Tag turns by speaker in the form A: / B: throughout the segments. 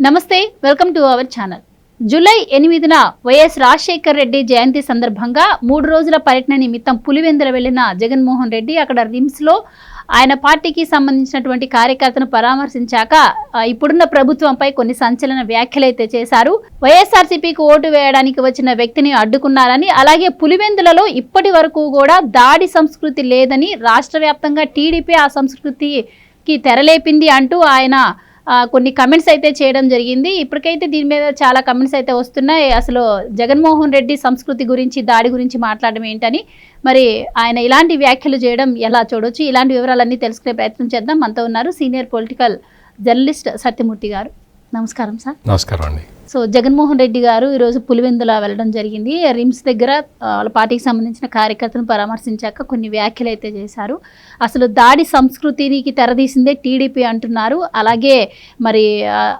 A: నమస్తే welcome to our channel. July ఎనిమిదిన YS Rajasekhar Reddy జయంతి సందర్భంగా మూడు రోజుల పర్యటన నిమిత్తం పులివెందుల వెళ్ళిన జగన్మోహన్ రెడ్డి అక్కడ రిమ్స్లో ఆయన పార్టీకి సంబంధించినటువంటి కార్యకర్తను పరామర్శించాక ఇప్పుడున్న ప్రభుత్వంపై కొన్ని సంచలన వ్యాఖ్యలైతే చేశారు. వైఎస్ఆర్సీపీకి ఓటు వేయడానికి వచ్చిన వ్యక్తిని అడ్డుకున్నారని అలాగే పులివెందులలో ఇప్పటి వరకు కూడా దాడి సంస్కృతి లేదని రాష్ట్ర వ్యాప్తంగా టీడీపీ ఆ సంస్కృతికి తెరలేపింది అంటూ ఆయన కొన్ని కమెంట్స్ అయితే చేయడం జరిగింది. ఇప్పటికైతే దీని మీద చాలా కమెంట్స్ అయితే వస్తున్నాయి. అసలు జగన్మోహన్ రెడ్డి సంస్కృతి గురించి దాడి గురించి మాట్లాడడం ఏంటని మరి ఆయన ఇలాంటి వ్యాఖ్యలు చేయడం ఎలా చూడొచ్చు? ఇలాంటి వివరాలన్నీ తెలుసుకునే ప్రయత్నం చేద్దాం. మనతో ఉన్నారు సీనియర్ పొలిటికల్ జర్నలిస్ట్ సత్యమూర్తి గారు. నమస్కారం సార్.
B: నమస్కారం అండి.
A: సో జగన్మోహన్ రెడ్డి గారు ఈరోజు పులివెందుల వెళ్ళడం జరిగింది. రిమ్స్ దగ్గర వాళ్ళ పార్టీకి సంబంధించిన కార్యకర్తలను పరామర్శించాక కొన్ని వ్యాఖ్యలు అయితే చేశారు. అసలు దాడి సంస్కృతికి తెరదీసిందే టీడీపీ అంటున్నారు. అలాగే మరి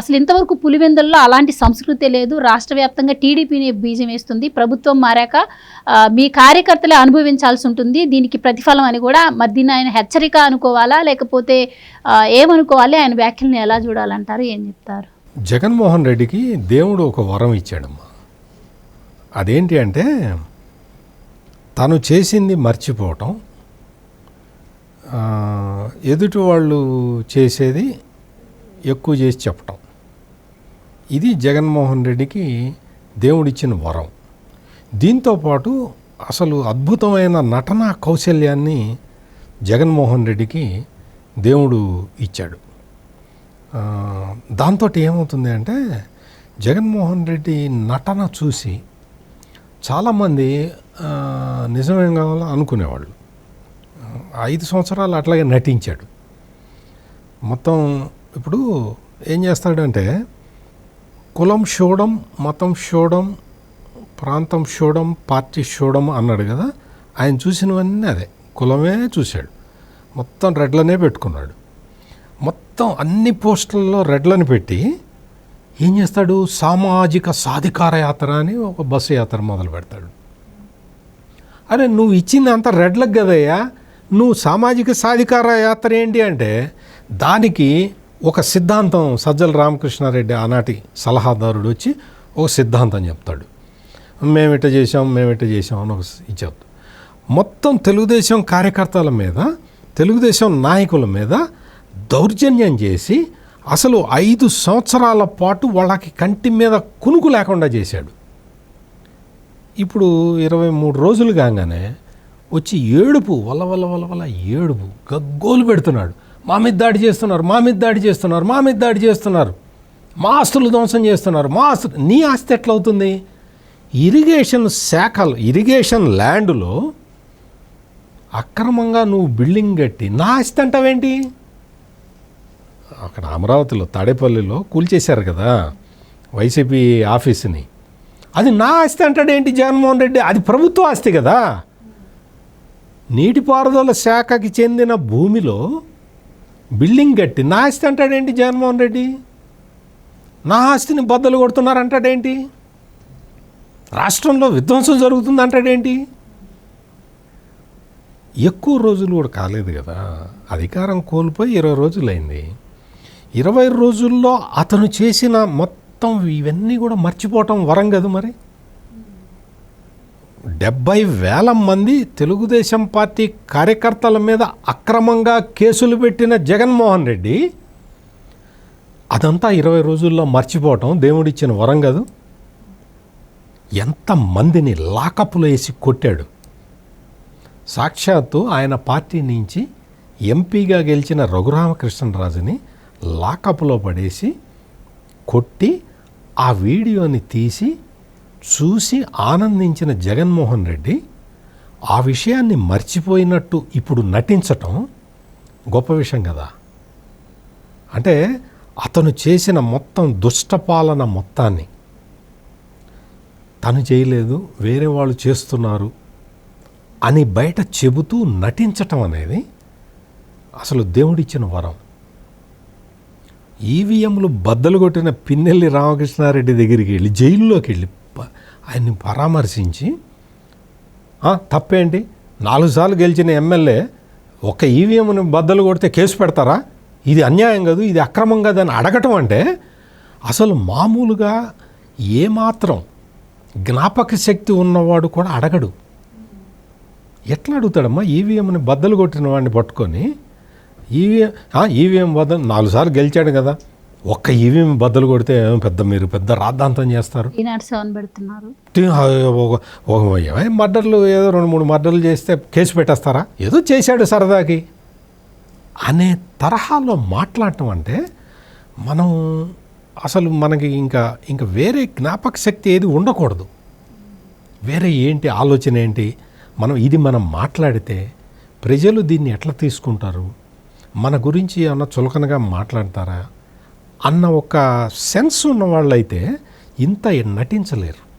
A: అసలు ఇంతవరకు పులివెందుల్లో అలాంటి సంస్కృతి లేదు. రాష్ట్ర వ్యాప్తంగా టీడీపీని బీజం వేస్తుంది. ప్రభుత్వం మారాక మీ కార్యకర్తలే అనుభవించాల్సి ఉంటుంది. దీనికి ప్రతిఫలం అని కూడా మరి దీన్ని ఆయన హెచ్చరిక అనుకోవాలా? లేకపోతే ఏమనుకోవాలి? ఆయన వ్యాఖ్యలను ఎలా చూడాలంటారు? ఏం చెప్తారు?
B: జగన్మోహన్ రెడ్డికి దేవుడు ఒక వరం ఇచ్చాడమ్మా. అదేంటి అంటే తను చేసింది మర్చిపోవటం ఎదుటి వాళ్ళు చేసేది ఎక్కువ చేసి చెప్పటం. ఇది జగన్మోహన్ రెడ్డికి దేవుడిచ్చిన వరం. దీంతోపాటు అసలు అద్భుతమైన నటనా కౌశల్యాన్ని జగన్మోహన్ రెడ్డికి దేవుడు ఇచ్చాడు. దాంతో ఏమవుతుంది అంటే జగన్మోహన్ రెడ్డి నటన చూసి చాలామంది నిజమేం కావాలో అనుకునేవాళ్ళు. ఐదు సంవత్సరాలు అట్లాగే నటించాడు. మొత్తం ఇప్పుడు ఏం చేస్తాడంటే కులం చూడడం మతం చూడడం ప్రాంతం చూడడం పార్టీ చూడడం అన్నాడు కదా ఆయన చూసినవన్నీ అదే. కులమే చూశాడు. మొత్తం రెడ్లనే పెట్టుకున్నాడు. మొత్తం అన్ని పోస్టుల్లో రెడ్లను పెట్టి ఏం చేస్తాడు? సామాజిక సాధికార యాత్ర అని ఒక బస్సు యాత్ర మొదలు పెడతాడు. అరే నువ్వు ఇచ్చింది అంత రెడ్లకు కదయ్యా? నువ్వు సామాజిక సాధికార యాత్ర ఏంటి అంటే దానికి ఒక సిద్ధాంతం సజ్జల రామకృష్ణారెడ్డి ఆనాటి సలహాదారుడు వచ్చి ఒక సిద్ధాంతం చెప్తాడు. మేమిట చేసాం మేమిట చేసాం అని ఒక ఇది చెప్తాడు. మొత్తం తెలుగుదేశం కార్యకర్తల మీద తెలుగుదేశం నాయకుల మీద దౌర్జన్యం చేసి అసలు ఐదు సంవత్సరాల పాటు వాళ్ళకి కంటి మీద కునుకు లేకుండా చేశాడు. ఇప్పుడు ఇరవై మూడు రోజులు కాగానే వచ్చి ఏడుపు వల్ల వల్ల వల్ల వల్ల ఏడుపు గగ్గోలు పెడుతున్నాడు. మా మీద దాడి చేస్తున్నారు మా మీద దాడి చేస్తున్నారు మా మీద దాడి చేస్తున్నారు. మా ఆస్తులు ధ్వంసం చేస్తున్నారు మా ఆస్తులు నీ ఆస్తి ఎట్లవుతుంది? ఇరిగేషన్ శాఖలు ఇరిగేషన్ ల్యాండ్లో అక్రమంగా నువ్వు బిల్డింగ్ కట్టి నా ఆస్తి అంటావేంటి? అక్కడ అమరావతిలో తాడేపల్లిలో కూల్చేశారు కదా వైసీపీ ఆఫీస్ని. అది నా ఆస్తి అంటాడేంటి జగన్మోహన్ రెడ్డి? అది ప్రభుత్వ ఆస్తి కదా. నీటిపారుదల శాఖకి చెందిన భూమిలో బిల్డింగ్ కట్టి నా ఆస్తి అంటాడేంటి జగన్మోహన్ రెడ్డి? నా ఆస్తిని బద్దలు కొడుతున్నారు అంటాడేంటి రాష్ట్రంలో విధ్వంసం జరుగుతుంది అంటాడేంటి ఎక్కువ రోజులు కూడా కాలేదు కదా. అధికారం కోల్పోయి ఇరవై రోజులైంది. ఇరవై రోజుల్లో అతను చేసిన మొత్తం ఇవన్నీ కూడా మర్చిపోవటం వరం కదా మరి? డెబ్బై వేల మంది తెలుగుదేశం పార్టీ కార్యకర్తల మీద అక్రమంగా కేసులు పెట్టిన జగన్మోహన్ రెడ్డి అదంతా ఇరవై రోజుల్లో మర్చిపోవటం దేవుడిచ్చిన వరం కాదు? ఎంతమందిని లాకప్లో వేసి కొట్టాడు. సాక్షాత్తు ఆయన పార్టీ నుంచి ఎంపీగా గెలిచిన రఘురామకృష్ణరాజుని లాకప్లో పడేసి కొట్టి ఆ వీడియోని తీసి చూసి ఆనందించిన జగన్మోహన్ రెడ్డి ఆ విషయాన్ని మర్చిపోయినట్టు ఇప్పుడు నటించటం గొప్ప విషయం కదా. అంటే అతను చేసిన మొత్తం దుష్టపాలన మొత్తాన్ని తను చేయలేదు వేరే వాళ్ళు చేస్తున్నారు అని బయట చెబుతూ నటించటం అనేది అసలు దేవుడిచ్చిన వరం. ఈవీఎంలు బద్దలు కొట్టిన పిన్నెల్లి రామకృష్ణారెడ్డి దగ్గరికి వెళ్ళి జైల్లోకి వెళ్ళి ఆయన్ని పరామర్శించి తప్పేంటి? నాలుగు సార్లు గెలిచిన ఎమ్మెల్యే ఒక ఈవీఎంని బద్దలు కొడితే కేసు పెడతారా? ఇది అన్యాయం కాదు ఇది అక్రమం కాదు అని అడగటం అంటే అసలు మామూలుగా ఏమాత్రం జ్ఞాపక శక్తి ఉన్నవాడు కూడా అడగడు. ఎట్లా అడుగుతాడమ్మా? ఈవీఎంని బద్దలు కొట్టిన వాడిని పట్టుకొని ఈవీఎం ఈవీఎం బద్దలు నాలుగు సార్లు గెలిచాడు కదా. ఒక్క ఈవీఎం బద్దలు కొడితే పెద్ద మీరు పెద్ద రాద్ధాంతం చేస్తారు? మర్డర్లు ఏదో రెండు మూడు మర్డర్లు చేస్తే కేసు పెట్టేస్తారా? ఏదో చేశాడు సరదాకి. అనే తరహాలో మాట్లాడటం అంటే మనం అసలు మనకి ఇంకా ఇంకా వేరే జ్ఞాపక శక్తి ఏది ఉండకూడదు. వేరే ఏంటి ఆలోచన ఏంటి? మనం ఇది మనం మాట్లాడితే ప్రజలు దీన్ని ఎట్లా తీసుకుంటారు? మన గురించి ఏమన్నా చులకనగా మాట్లాడతారా? అన్న ఒక సెన్స్ ఉన్న వాళ్ళైతే ఇంత నటించలేరు.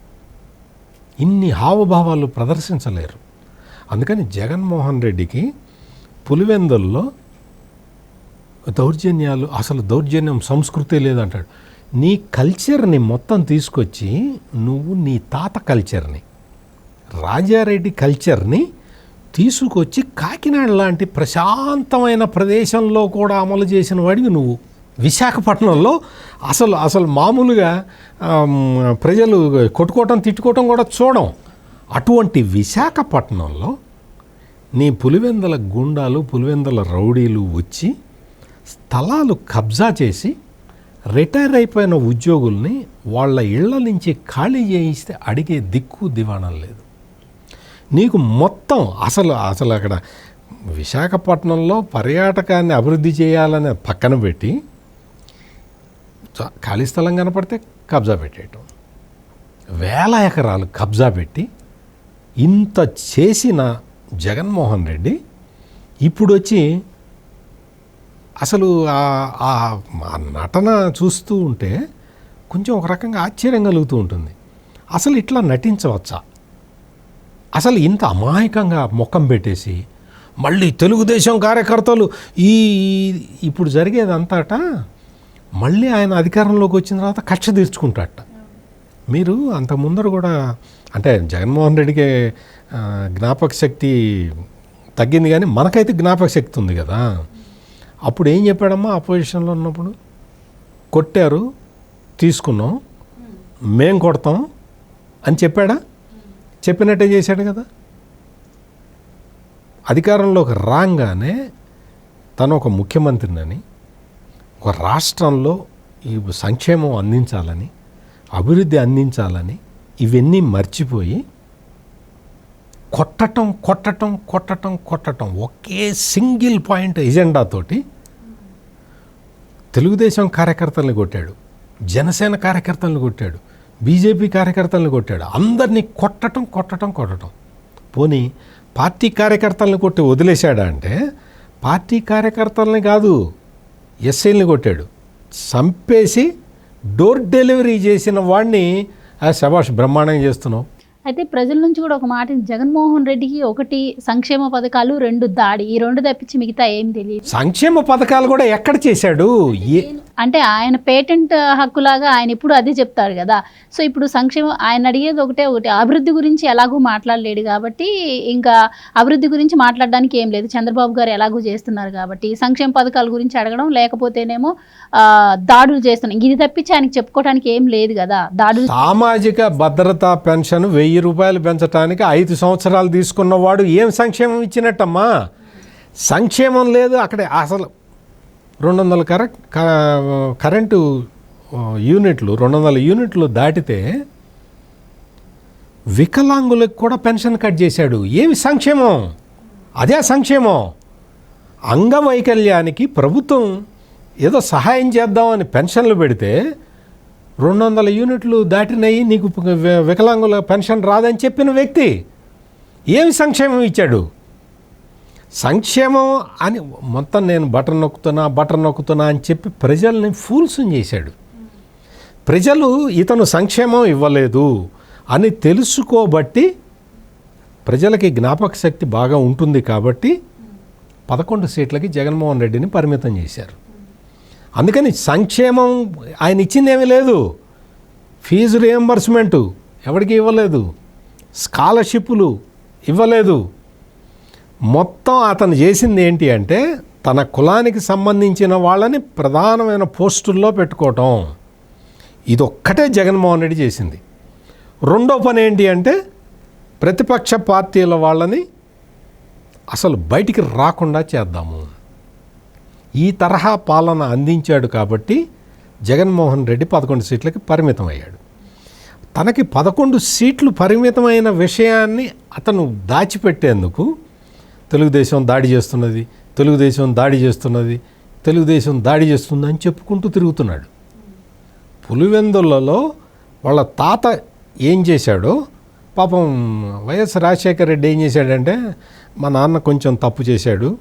B: ఇన్ని హావభావాలు ప్రదర్శించలేరు. అందుకని జగన్మోహన్ రెడ్డికి పులివెందుల్లో దౌర్జన్యాలు అసలు దౌర్జన్యం సంస్కృతి లేదంటాడు. నీ కల్చర్ని మొత్తం తీసుకొచ్చి నువ్వు నీ తాత కల్చర్ని రాజారెడ్డి కల్చర్ని తీసుకొచ్చి కాకినాడ లాంటి ప్రశాంతమైన ప్రదేశంలో కూడా అమలు చేసిన వాడివి నువ్వు. విశాఖపట్నంలో అసలు అసలు మామూలుగా ప్రజలు కొట్టుకోవటం తిట్టుకోవటం కూడా చూడం. అటువంటి విశాఖపట్నంలో నీ పులివెందల గుండాలు పులివెందల రౌడీలు వచ్చి స్థలాలు కబ్జా చేసి రిటైర్ అయిపోయిన ఉద్యోగుల్ని వాళ్ళ ఇళ్ళ నుంచి ఖాళీ చేయిస్తే అడిగే దిక్కు దివాణం లేదు. నీకు మొత్తం అసలు అసలు అక్కడ విశాఖపట్నంలో పర్యాటకాన్ని అభివృద్ధి చేయాలని పక్కన పెట్టి ఖాళీ స్థలం కనపడితే కబ్జా పెట్టేయటం. వేల ఎకరాలు కబ్జా పెట్టి ఇంత చేసిన జగన్మోహన్ రెడ్డి ఇప్పుడు వచ్చి అసలు ఆ- ఆ నటన చూస్తూ ఉంటే కొంచెం ఒక రకంగా ఆశ్చర్యం కలుగుతూ ఉంటుంది. అసలు ఇట్లా నటించవచ్చా? అసలు ఇంత అమాయకంగా ముఖం పెట్టేసి మళ్ళీ తెలుగుదేశం కార్యకర్తలు ఈ ఇప్పుడు జరిగేదంతాట మళ్ళీ ఆయన అధికారంలోకి వచ్చిన తర్వాత కక్ష తీర్చుకుంటాట. మీరు అంత ముందర కూడా అంటే జగన్మోహన్ రెడ్డికి జ్ఞాపక శక్తి తగ్గింది కానీ మనకైతే జ్ఞాపక శక్తి ఉంది కదా. అప్పుడు ఏం చెప్పాడమ్మా అపోజిషన్లో ఉన్నప్పుడు? కొట్టారు తీసుకున్నాం మేం కొడతాం అని చెప్పాడా? చెప్పినట్టే చేశాడు కదా. అధికారంలోకి రాగానే తను ఒక ముఖ్యమంత్రినని ఒక రాష్ట్రంలో ఈ సంక్షేమం అందించాలని అభివృద్ధి అందించాలని ఇవన్నీ మర్చిపోయి కొట్టటం కొట్టటం కొట్టటం కొట్టటం ఒకే సింగిల్ పాయింట్ ఎజెండాతోటి తెలుగుదేశం కార్యకర్తలను కొట్టాడు జనసేన కార్యకర్తలను కొట్టాడు బీజేపీ కార్యకర్తలను కొట్టాడు. అందరినీ కొట్టటం కొట్టటం కొట్టడం. పోనీ పార్టీ కార్యకర్తలను కొట్టి వదిలేశాడా అంటే పార్టీ కార్యకర్తల్ని కాదు ఎస్ఐల్ని కొట్టాడు. చంపేసి డోర్ డెలివరీ చేసిన వాడిని ఆ శబాష్ బ్రహ్మాండంగా చేస్తున్నావు.
A: అయితే ప్రజల నుంచి కూడా ఒక మాట జగన్మోహన్ రెడ్డికి ఒకటి సంక్షేమ పథకాలు రెండు దాడి. ఈ రెండు తప్పించి మిగతా ఏం తెలియదు.
B: సంక్షేమ పథకాలు కూడా ఎక్కడ చేశాడు?
A: అంటే ఆయన పేటెంట్ హక్కులాగా ఆయన ఇప్పుడు అదే చెప్తాడు కదా. సో ఇప్పుడు సంక్షేమ ఆయన అడిగేది ఒకటే ఒకటి. అభివృద్ధి గురించి ఎలాగూ మాట్లాడలేడు కాబట్టి ఇంకా అభివృద్ధి గురించి మాట్లాడడానికి ఏం లేదు. చంద్రబాబు గారు ఎలాగూ చేస్తున్నారు కాబట్టి. సంక్షేమ పథకాల గురించి అడగడం లేకపోతేనేమో దాడులు చేస్తున్నాం ఇది తప్పించి ఆయనకి చెప్పుకోవడానికి ఏం లేదు కదా. దాడులు
B: సామాజిక భద్రతా పెన్షన్ వెయ్యి రూపాయలు పెంచడానికి ఐదు సంవత్సరాలు తీసుకున్నవాడు ఏం సంక్షేమం ఇచ్చినట్టమ్మా? సంక్షేమం లేదు అక్కడే అసలు రెండు వందల కరెక్ట్ కరెంటు యూనిట్లు రెండు వందల యూనిట్లు దాటితే వికలాంగులకు కూడా పెన్షన్ కట్ చేశాడు. ఏమి సంక్షేమం? అదే సంక్షేమం. అంగవైకల్యానికి ప్రభుత్వం ఏదో సహాయం చేద్దామని పెన్షన్లు పెడితే రెండు వందల యూనిట్లు దాటినాయి నీకు వికలాంగుల పెన్షన్ రాదని చెప్పిన వ్యక్తి ఏమి సంక్షేమం ఇచ్చాడు? సంక్షేమం అని మొత్తం నేను బటన్ నొక్కుతున్నా బటన్ నొక్కుతున్నా అని చెప్పి ప్రజల్ని ఫూల్స్ చేశాడు. ప్రజలు ఇతను సంక్షేమం ఇవ్వలేదు అని తెలుసుకోబట్టి ప్రజలకి జ్ఞాపక శక్తి బాగా ఉంటుంది కాబట్టి పదకొండు సీట్లకి జగన్మోహన్ రెడ్డిని పరిమితం చేశారు. అందుకని సంక్షేమం ఆయన ఇచ్చిందేమీ లేదు. ఫీజు రియంబర్స్మెంటు ఎవరికి ఇవ్వలేదు. స్కాలర్షిప్లు ఇవ్వలేదు. మొత్తం అతను చేసింది ఏంటి అంటే తన కులానికి సంబంధించిన వాళ్ళని ప్రధానమైన పోస్టుల్లో పెట్టుకోవటం. ఇది ఒక్కటే జగన్మోహన్ రెడ్డి చేసింది. రెండో పని ఏంటి అంటే ప్రతిపక్ష పార్టీల వాళ్ళని అసలు బయటికి రాకుండా చేద్దాము. ఈ తరహా పాలన అందించాడు కాబట్టి జగన్మోహన్ రెడ్డి పదకొండు సీట్లకి పరిమితం అయ్యాడు తనకి పదకొండు సీట్లు పరిమితమైన విషయాన్ని అతను దాచిపెట్టేందుకు తెలుగుదేశం దాడి చేస్తున్నది తెలుగుదేశం దాడి చేస్తున్నది తెలుగుదేశం దాడి చేస్తుంది అని చెప్పుకుంటూ తిరుగుతున్నాడు. పులివెందులలో వాళ్ళ తాత ఏం చేశాడో పాపం వైఎస్ రాజశేఖర రెడ్డి ఏం చేశాడంటే మా నాన్న కొంచెం తప్పు చేశాడు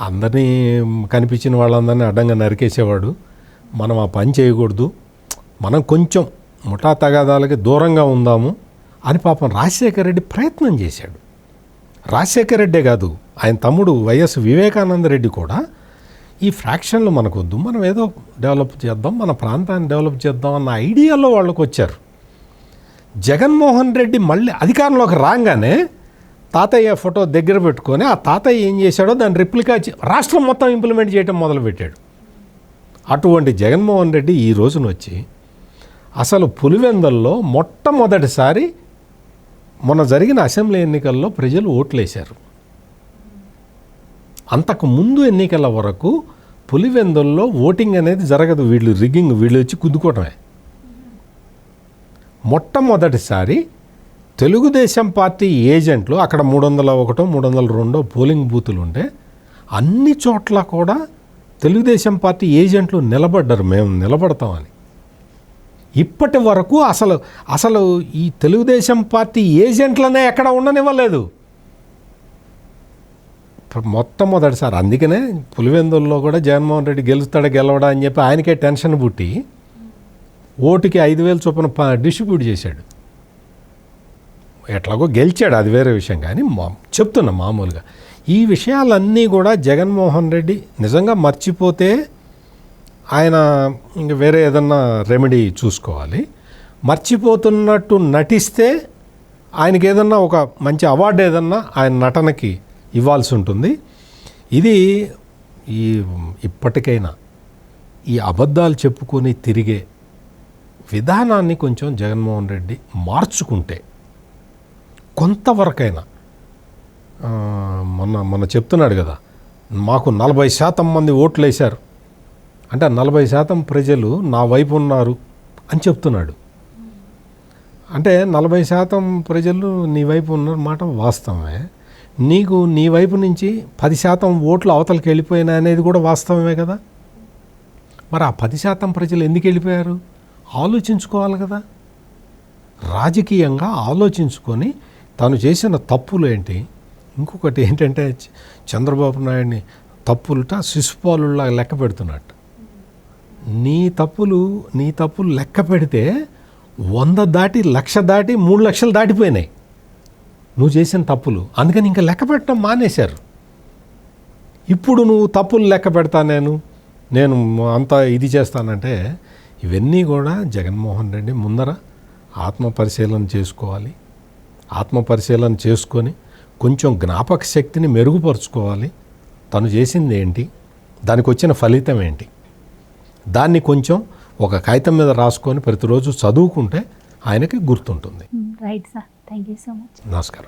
B: అందరినీ కనిపించిన వాళ్ళందరినీ అడ్డంగా నరికేసేవాడు. మనం ఆ పని చేయకూడదు. మనం కొంచెం ముఠా తగాదాలకి దూరంగా ఉందాము అని పాపం రాజశేఖర రెడ్డి ప్రయత్నం చేశాడు. రాజశేఖర రెడ్డే కాదు ఆయన తమ్ముడు వైఎస్ వివేకానంద రెడ్డి కూడా ఈ ఫ్రాక్షన్లు మనకొద్దు మనం ఏదో డెవలప్ చేద్దాం మన ప్రాంతాన్ని డెవలప్ చేద్దాం అన్న ఐడియాలో వాళ్ళకు వచ్చారు జగన్మోహన్ రెడ్డి మళ్ళీ అధికారంలోకి రాగానే తాతయ్య ఫోటో దగ్గర పెట్టుకొని ఆ తాతయ్య ఏం చేశాడో దాన్ని రిప్లికా చే- రాష్ట్రం మొత్తం ఇంప్లిమెంట్ చేయడం మొదలుపెట్టాడు. అటువంటి జగన్మోహన్ రెడ్డి ఈ రోజున వచ్చి అసలు పులివెందల్లో మొట్టమొదటిసారి మొన్న జరిగిన అసెంబ్లీ ఎన్నికల్లో ప్రజలు ఓట్లేశారు. అంతకు ముందు ఎన్నికల వరకు పులివెందుల్లో ఓటింగ్ అనేది జరగదు. వీళ్ళు రిగ్గింగ్ వీళ్ళు వచ్చి కుద్దుకోవటమే మొట్టమొదటిసారి తెలుగుదేశం పార్టీ ఏజెంట్లు అక్కడ మూడు వందల ఒకటో మూడు వందల రెండో పోలింగ్ బూతులు ఉంటే అన్ని చోట్ల కూడా తెలుగుదేశం పార్టీ ఏజెంట్లు నిలబడ్డారు. మేము నిలబడతామని. ఇప్పటి వరకు అసలు అసలు ఈ తెలుగుదేశం పార్టీ ఏజెంట్లనే ఎక్కడ ఉండనివ్వలేదు. మొట్టమొదటిసారి అందుకనే పులివెందుల్లో కూడా జగన్మోహన్ రెడ్డి గెలుస్తాడా గెలవడా అని చెప్పి ఆయనకే టెన్షన్ పుట్టి ఓటుకి ఐదు వేలు చొప్పున డిస్ట్రిబ్యూట్ చేశాడు. ఎట్లాగో గెలిచాడు అది వేరే విషయం. కానీ మా చెప్తున్నా మామూలుగా. ఈ విషయాలన్నీ కూడా జగన్మోహన్ రెడ్డి నిజంగా మర్చిపోతే ఆయన ఇంక వేరే ఏదన్నా రెమెడీ చూసుకోవాలి. మర్చిపోతున్నట్టు నటిస్తే ఆయనకి ఏదన్నా ఒక మంచి అవార్డు ఏదన్నా ఆయన నటనకి ఇవ్వాల్సి ఉంటుంది. ఇది ఈ ఇప్పటికైనా ఈ అబద్ధాలు చెప్పుకొని తిరిగే విధానాన్ని కొంచెం జగన్మోహన్ రెడ్డి మార్చుకుంటే కొంతవరకైనా. మొన్న మొన్న చెప్తున్నాడు కదా మాకు నలభై శాతం మంది ఓట్లు వేశారు అంటే నలభై శాతం ప్రజలు నా వైపు ఉన్నారు అని చెప్తున్నాడు. అంటే నలభై శాతం ప్రజలు నీ వైపు ఉన్న మాట వాస్తవమే. నీకు నీ వైపు నుంచి పది శాతం ఓట్లు అవతలకి వెళ్ళిపోయినా అనేది కూడా వాస్తవమే కదా. మరి ఆ పది శాతం ప్రజలు ఎందుకు వెళ్ళిపోయారు? ఆలోచించుకోవాలి కదా. రాజకీయంగా ఆలోచించుకొని తను చేసిన తప్పులు ఏంటి? ఇంకొకటి ఏంటంటే చంద్రబాబు నాయుడిని తప్పులుట శిశుపాలులా లెక్క పెడుతున్నట్టు. నీ తప్పులు నీ తప్పులు లెక్క పెడితే వంద దాటి లక్ష దాటి మూడు లక్షలు దాటిపోయినాయి. నువ్వు చేసిన తప్పులు. అందుకని ఇంకా లెక్క పెట్టడం మానేశారు. ఇప్పుడు నువ్వు తప్పులు లెక్క పెడతా నేను నేను అంతా ఇది చేస్తానంటే ఇవన్నీ కూడా జగన్మోహన్ రెడ్డి ముందర ఆత్మ పరిశీలన చేసుకోవాలి. ఆత్మ పరిశీలన చేసుకొని కొంచెం జ్ఞాపక శక్తిని మెరుగుపరుచుకోవాలి. తను చేసింది ఏంటి? దానికి వచ్చిన ఫలితం ఏంటి? దాన్ని కొంచెం ఒక కాగితం మీద రాసుకొని ప్రతిరోజు చదువుకుంటే ఆయనకి గుర్తుంటుంది.
A: Right sir. Thank you so much.
B: నమస్కారం.